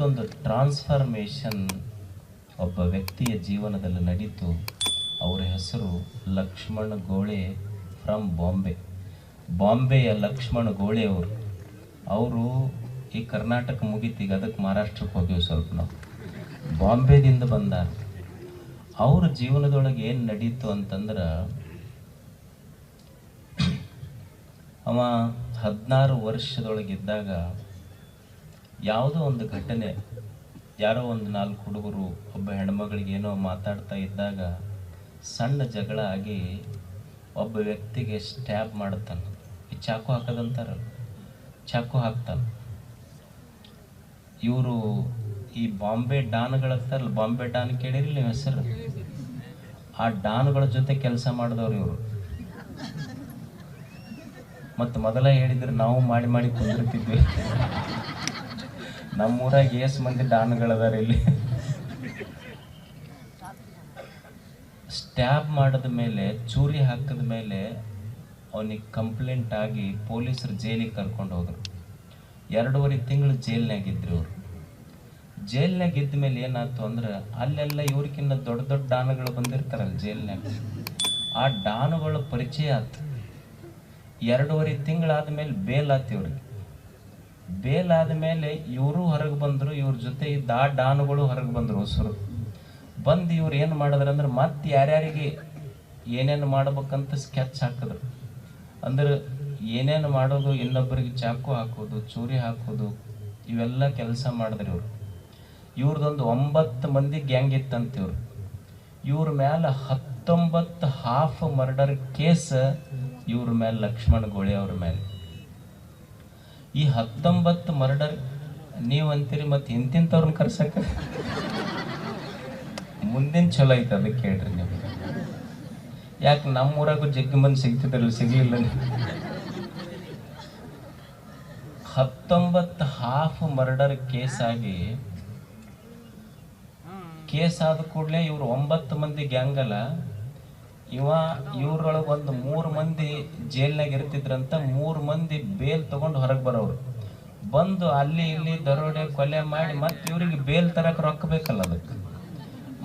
ಅಂಥದ್ದೊಂದು ಟ್ರಾನ್ಸ್ಫಾರ್ಮೇಷನ್ ಒಬ್ಬ ವ್ಯಕ್ತಿಯ ಜೀವನದಲ್ಲಿ ನಡೀತು. ಅವರ ಹೆಸರು ಲಕ್ಷ್ಮಣ ಗೋಳೆ ಫ್ರಮ್ ಬಾಂಬೆ ಬಾಂಬೆಯ ಲಕ್ಷ್ಮಣ ಗೋಳೆ ಅವರು. ಅವರು ಈ ಕರ್ನಾಟಕ ಮುಗಿತೀಗ ಅದಕ್ಕೆ ಮಹಾರಾಷ್ಟ್ರಕ್ಕೆ ಹೋಗಿವಿ ಸ್ವಲ್ಪ ನಾವು. ಬಾಂಬೆದಿಂದ ಬಂದಾರ ಅವ್ರ ಜೀವನದೊಳಗೆ ಏನು ನಡೀತು ಅಂತಂದ್ರೆ, ಅವ ಹದಿನಾರು ವರ್ಷದೊಳಗಿದ್ದಾಗ ಯಾವುದೋ ಒಂದು ಘಟನೆ, ಯಾರೋ ಒಂದು ನಾಲ್ಕು ಹುಡುಗರು ಒಬ್ಬ ಹೆಣ್ಮಗಳಿಗೆ ಏನೋ ಮಾತಾಡ್ತಾ ಇದ್ದಾಗ ಸಣ್ಣ ಜಗಳ ಆಗಿ ಒಬ್ಬ ವ್ಯಕ್ತಿಗೆ ಸ್ಟ್ಯಾಬ್ ಮಾಡ್ತಾನೆ ಈ ಚಾಕು ಹಾಕೋದಂತಾರಲ್ಲ, ಚಾಕು ಹಾಕ್ತಾನೆ. ಇವರು ಈ ಬಾಂಬೆ ಡಾನ್ಗಳಂತಾರಲ್ಲ ಬಾಂಬೆ ಡಾನ್ ಕೇಳಿರಿ ನೀವು ಹೆಸರು? ಆ ಡಾನ್ಗಳ ಜೊತೆ ಕೆಲಸ ಮಾಡಿದವ್ರು ಇವರು. ಮತ್ತು ಮೊದಲ ಹೇಳಿದ್ರೆ ನಾವು ಮಾಡಿ ಮಾಡಿ ಕುಂದಿರ್ತಿದ್ವಿ. ನಮ್ಮೂರಾಗ ಏಸ್ ಮಂದಿ ಡಾನ್ಗಳದಾರ ಇಲ್ಲಿ. ಸ್ಟ್ಯಾಬ್ ಮಾಡಿದ ಮೇಲೆ, ಚೂರಿ ಹಾಕಿದ ಮೇಲೆ ಅವನಿಗೆ ಕಂಪ್ಲೇಂಟ್ ಆಗಿ ಪೊಲೀಸರು ಜೈಲಿಗೆ ಕರ್ಕೊಂಡು ಹೋದ್ರು. ಎರಡೂವರೆ ತಿಂಗಳು ಜೈಲ್ನಾಗ ಇದ್ರು ಅವರು. ಜೈಲ್ನಾಗ ಇದ್ದ ಮೇಲೆ ಏನಾಯ್ತು ಅಂದ್ರೆ ಅಲ್ಲೆಲ್ಲ ಇವ್ರಿಗಿನ್ನ ದೊಡ್ಡ ದೊಡ್ಡ ಡಾನುಗಳು ಬಂದಿರ್ತಾರಲ್ಲ ಜೈಲ್ನಾಗ ಆ ಡಾನುಗಳ ಪರಿಚಯ ಆಯ್ತು ಎರಡೂವರೆ ತಿಂಗಳಾದ ಮೇಲೆ ಬೇಲ್ ಆತು ಇವ್ರಿಗೆ. ಬೇಲ್ ಆದಮೇಲೆ ಇವರು ಹೊರಗೆ ಬಂದರು, ಇವ್ರ ಜೊತೆ ಇದ್ದ ಆ ಡಾನುಗಳು ಹೊರಗೆ ಬಂದರು ಹೊಸರು. ಬಂದು ಇವ್ರು ಏನು ಮಾಡಿದ್ರು ಅಂದ್ರೆ ಮತ್ತೆ ಯಾರ್ಯಾರಿಗೆ ಏನೇನು ಮಾಡ್ಬೇಕಂತ ಸ್ಕೆಚ್ ಹಾಕಿದ್ರು. ಅಂದ್ರೆ ಏನೇನು ಮಾಡೋದು ಇನ್ನೊಬ್ಬರಿಗೆ ಚಾಕು ಹಾಕೋದು, ಚೂರಿ ಹಾಕೋದು, ಇವೆಲ್ಲ ಕೆಲಸ ಮಾಡಿದ್ರು ಇವರು. ಇವ್ರದ್ದೊಂದು ಒಂಬತ್ತು ಮಂದಿ ಗ್ಯಾಂಗ್ ಇತ್ತಂತ ಇವ್ರು. ಇವ್ರ ಮೇಲೆ ಹತ್ತೊಂಬತ್ತು ಹಾಫ್ ಮರ್ಡರ್ ಕೇಸ್ ಇವ್ರ ಮೇಲೆ ಲಕ್ಷ್ಮಣ ಗೋಳಿ ಅವ್ರ ಮೇಲೆ ಈ ಹತ್ತೊಂಬತ್ತು ಮರ್ಡರ್ ನೀವು ಅಂತೀರಿ ಮತ್ತೆ ಇಂತಿಂಥವ್ರನ್ನ ಕರ್ಸಕ್ಕ ಮುಂದಿನ ಚಲೋ ಐತೆ ಅದಕ್ಕೆ ಕೇಳ್ರಿ ನೀವು ಯಾಕೆ ನಮ್ಮೂರಾಗೂ ಜಗ್ಗಿ ಮಂದಿ ಸಿಗ್ತಿದ್ರಲ್ಲ, ಸಿಗ್ಲಿಲ್ಲ? ಹತ್ತೊಂಬತ್ತು ಹಾಫ್ ಮರ್ಡರ್ ಕೇಸ್ ಆಗಿ ಕೇಸ್ ಆದ ಕೂಡಲೇ ಇವರು ಒಂಬತ್ತು ಮಂದಿ ಗ್ಯಾಂಗಲ್ಲ ಇವ ಇವ್ರೊಳಗೆ ಒಂದು ಮೂರು ಮಂದಿ ಜೈಲ್ನಾಗ ಇರ್ತಿದ್ರಂತ ಮೂರು ಮಂದಿ ಬೇಲ್ ತಗೊಂಡು ಹೊರಗೆ ಬರೋರು. ಬಂದು ಅಲ್ಲಿ ಇಲ್ಲಿ ದರೋಡೆ ಕೊಲೆ ಮಾಡಿ ಮತ್ತೆ ಇವ್ರಿಗೆ ಬೇಲ್ ತರಕ್ ರೊಕ್ಕ ಬೇಕಲ್ಲ ಅದಕ್ಕೆ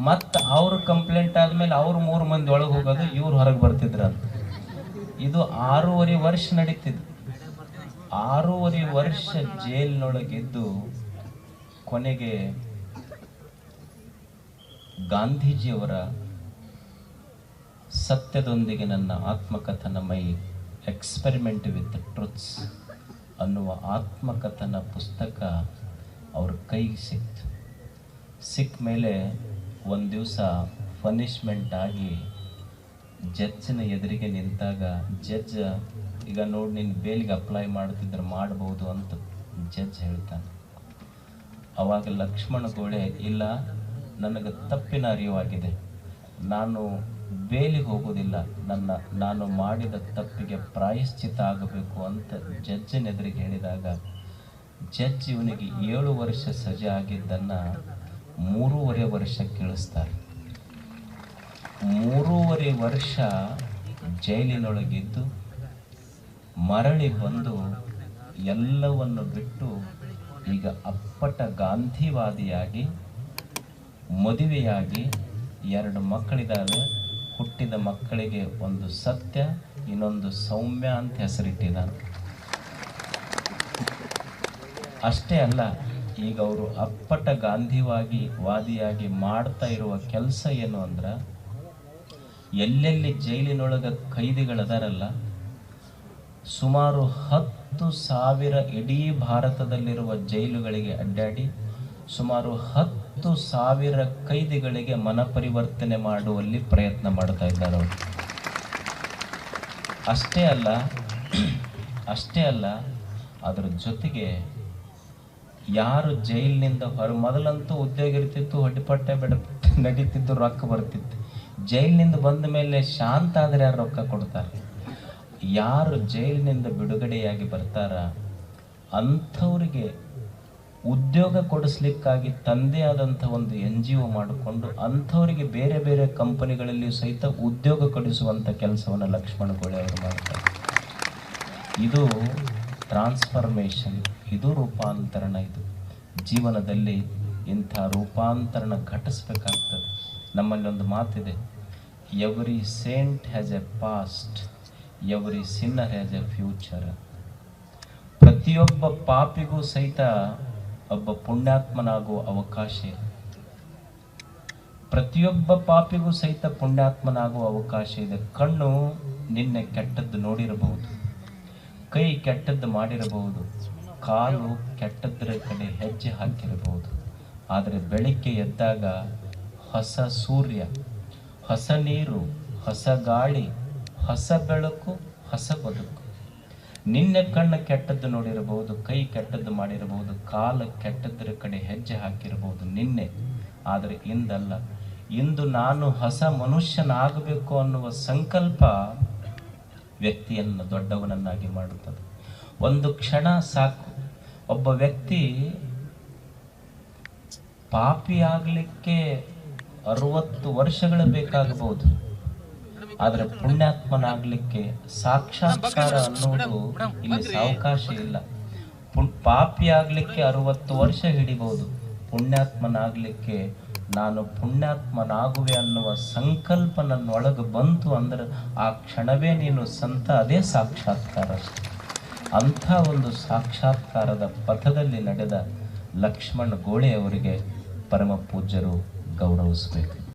ಮತ್ತೆ ಅವ್ರ ಕಂಪ್ಲೇಂಟ್ ಆದ್ಮೇಲೆ ಅವ್ರು ಮೂರು ಮಂದಿ ಒಳಗೆ ಹೋಗೋದು ಇವ್ರು ಹೊರಗೆ ಬರ್ತಿದ್ರಂತ. ಇದು ಆರೂವರೆ ವರ್ಷ ನಡೀತಿದ್ದು ಆರೂವರೆ ವರ್ಷ ಜೈಲ್ನೊಳಗಿದ್ದು ಕೊನೆಗೆ ಗಾಂಧೀಜಿಯವರ ಸತ್ಯದೊಂದಿಗೆ ನನ್ನ ಆತ್ಮಕಥನಮೈ ಎಕ್ಸ್ಪೆರಿಮೆಂಟ್ ವಿತ್ ಟ್ರುತ್ಸ್ ಅನ್ನುವ ಆತ್ಮಕಥನ ಪುಸ್ತಕ ಅವ್ರ ಕೈಗೆ ಸಿಕ್ತು. ಸಿಕ್ಕ ಮೇಲೆ ಒಂದು ದಿವಸ ಪನಿಷ್ಮೆಂಟ್ ಆಗಿ ಜಡ್ಜಿನ ಎದುರಿಗೆ ನಿಂತಾಗ ಜಡ್ಜ್ ಈಗ ನೋಡಿ ನಿನ್ನ ಬೇಲಿಗೆ ಅಪ್ಲೈ ಮಾಡ್ತಿದ್ರೆ ಮಾಡ್ಬೋದು ಅಂತ ಜಡ್ಜ್ ಹೇಳ್ತಾನೆ. ಅವಾಗ ಲಕ್ಷ್ಮಣ ಗೋಳೆ ಇಲ್ಲ, ನನಗೆ ತಪ್ಪಿನ ಅರಿವಾಗಿದೆ. ನಾನು ಬೇಲಿಗೆ ಹೋಗೋದಿಲ್ಲ ನನ್ನ, ನಾನು ಮಾಡಿದ ತಪ್ಪಿಗೆ ಪ್ರಾಯಶ್ಚಿತ ಆಗಬೇಕು ಅಂತ ಜಡ್ಜನೆದುರಿಗೆ ಹೇಳಿದಾಗ ಜಡ್ಜ್ ಇವನಿಗೆ ಏಳು ವರ್ಷ ಸಜೆ ಆಗಿದ್ದನ್ನು ಮೂರುವರೆ ವರ್ಷ ಕೇಳಿಸ್ತಾರೆ. ಮೂರುವರೆ ವರ್ಷ ಜೈಲಿನೊಳಗಿದ್ದು, ಮರಳಿ ಬಂದು ಎಲ್ಲವನ್ನು ಬಿಟ್ಟು ಈಗ ಅಪ್ಪಟ ಗಾಂಧಿವಾದಿಯಾಗಿ, ಮದುವೆಯಾಗಿ ಎರಡು ಮಕ್ಕಳಿದ್ದಾವೆ. ಹುಟ್ಟಿದ ಮಕ್ಕಳಿಗೆ ಒಂದು ಸತ್ಯ, ಇನ್ನೊಂದು ಸೌಮ್ಯ ಅಂತ ಹೆಸರಿಟ್ಟಿದ್ದಾನೆ ಅಷ್ಟೇ ಅಲ್ಲ, ಈಗ ಅವರು ಅಪ್ಪಟ ಗಾಂಧಿವಾಗಿ, ವಾದಿಯಾಗಿ ಮಾಡ್ತಾ ಇರುವ ಕೆಲಸ ಏನು ಅಂದ್ರೆ, ಎಲ್ಲೆಲ್ಲಿ ಜೈಲಿನೊಳಗ ಕೈದಿಗಳದಾರಲ್ಲ, ಸುಮಾರು ಹತ್ತು ಸಾವಿರ ಇಡೀ ಭಾರತದಲ್ಲಿರುವ ಜೈಲುಗಳಿಗೆ ಅಡ್ಡಾಡಿ, ಸುಮಾರು ಹತ್ತು ಸಾವಿರ ಕೈದಿಗಳಿಗೆ ಮನಪರಿವರ್ತನೆ ಮಾಡುವಲ್ಲಿ ಪ್ರಯತ್ನ ಮಾಡ್ತಾ ಇದ್ದಾರೆ ಅವರು. ಅಷ್ಟೇ ಅಲ್ಲ ಅಷ್ಟೇ ಅಲ್ಲ, ಅದರ ಜೊತೆಗೆ ಯಾರು ಜೈಲಿನಿಂದ ಹೊರ, ಮೊದಲಂತೂ ಉದ್ಯೋಗ ಇರ್ತಿತ್ತು ಹೊಡಿಪಟ್ಟೆ ಬೆಡ ನಡೀತಿದ್ದು ರೊಕ್ಕ ಬರ್ತಿತ್ತು. ಜೈಲಿನಿಂದ ಬಂದ ಮೇಲೆ ಶಾಂತ ಆದರೆ ಯಾರು ರೊಕ್ಕ ಕೊಡ್ತಾರೆ? ಯಾರು ಜೈಲಿನಿಂದ ಬಿಡುಗಡೆಯಾಗಿ ಬರ್ತಾರ? ಅಂಥವ್ರಿಗೆ ಉದ್ಯೋಗ ಕೊಡಿಸ್ಲಿಕ್ಕಾಗಿ ತಂದೆ ಆದಂಥ ಒಂದು ಎನ್ ಜಿ ಒ ಮಾಡಿಕೊಂಡು ಅಂಥವರಿಗೆ ಬೇರೆ ಬೇರೆ ಕಂಪನಿಗಳಲ್ಲಿಯೂ ಸಹಿತ ಉದ್ಯೋಗ ಕೊಡಿಸುವಂಥ ಕೆಲಸವನ್ನು ಲಕ್ಷ್ಮಣ ಗೋಳೆ ಅವರು ಮಾಡ್ತಾರೆ. ಇದು ಟ್ರಾನ್ಸ್ಫರ್ಮೇಷನ್, ಇದು ರೂಪಾಂತರಣ, ಇದು ಜೀವನದಲ್ಲಿ ಇಂಥ ರೂಪಾಂತರಣ ಘಟಿಸ್ಬೇಕಾಗ್ತದೆ. ನಮ್ಮಲ್ಲಿ ಒಂದು ಮಾತಿದೆ every saint has a past every sinner has a future ಪ್ರತಿಯೊಬ್ಬ ಪಾಪಿಗೂ ಸಹಿತ ಒಬ್ಬ ಪುಣ್ಯಾತ್ಮನಾಗುವ ಅವಕಾಶ ಇದೆ ಪ್ರತಿಯೊಬ್ಬ ಪಾಪಿಗೂ ಸಹಿತ ಪುಣ್ಯಾತ್ಮನಾಗುವ ಅವಕಾಶ ಇದೆ. ಕಣ್ಣು ನಿನ್ನೆ ಕೆಟ್ಟದ್ದು ನೋಡಿರಬಹುದು. ಕೈ ಕೆಟ್ಟದ್ದು ಮಾಡಿರಬಹುದು. ಕಾಲು ಕೆಟ್ಟದ್ರ ಕಡೆ ಹೆಜ್ಜೆ ಹಾಕಿರಬಹುದು. ಆದರೆ ಬೆಳಿಗ್ಗೆ ಎದ್ದಾಗ ಹೊಸ ಸೂರ್ಯ, ಹೊಸ ನೀರು, ಹೊಸ ಗಾಳಿ, ಹೊಸ ಬೆಳಕು, ಹೊಸ ಬದುಕು. ನಿನ್ನೆ ಕಣ್ಣು ಕೆಟ್ಟದ್ದು ನೋಡಿರಬಹುದು, ಕೈ ಕೆಟ್ಟದ್ದು ಮಾಡಿರಬಹುದು, ಕಾಲು ಕೆಟ್ಟದ್ದರ ಕಡೆ ಹೆಜ್ಜೆ ಹಾಕಿರಬಹುದು ನಿನ್ನೆ. ಆದರೆ ಇಂದಲ್ಲ, ಇಂದು ನಾನು ಹೊಸ ಮನುಷ್ಯನಾಗಬೇಕು ಅನ್ನುವ ಸಂಕಲ್ಪ ವ್ಯಕ್ತಿಯನ್ನು ದೊಡ್ಡವನನ್ನಾಗಿ ಮಾಡುತ್ತದೆ. ಒಂದು ಕ್ಷಣ ಸಾಕು, ಒಬ್ಬ ವ್ಯಕ್ತಿ ಪಾಪಿಯಾಗಲಿಕ್ಕೆ ಅರುವತ್ತು ವರ್ಷಗಳು ಬೇಕಾಗಬಹುದು. ಆದರೆ ಪುಣ್ಯಾತ್ಮನಾಗ್ಲಿಕ್ಕೆ ಸಾಕ್ಷಾತ್ಕಾರ ಅನ್ನೋದು ಇಲ್ಲಿ ಸಾವಕಾಶ ಇಲ್ಲ. ಪಾಪಿ ಆಗ್ಲಿಕ್ಕೆ ಅರವತ್ತು ವರ್ಷ ಹಿಡಿಬಹುದು ಪುಣ್ಯಾತ್ಮನಾಗ್ಲಿಕ್ಕೆ ನಾನು ಪುಣ್ಯಾತ್ಮನಾಗುವೆ ಅನ್ನುವ ಸಂಕಲ್ಪ ನನ್ನೊಳಗೆ ಬಂತು ಅಂದ್ರೆ ಆ ಕ್ಷಣವೇ ನೀನು ಸಂತ ಅದೇ ಸಾಕ್ಷಾತ್ಕಾರ ಅಂತ ಅಂಥ ಒಂದು ಸಾಕ್ಷಾತ್ಕಾರದ ಪಥದಲ್ಲಿ ನಡೆದ ಲಕ್ಷ್ಮಣ್ ಗೋಳೆ ಅವರಿಗೆ ಪರಮ ಪೂಜ್ಯರು ಗೌರವಿಸಬೇಕು.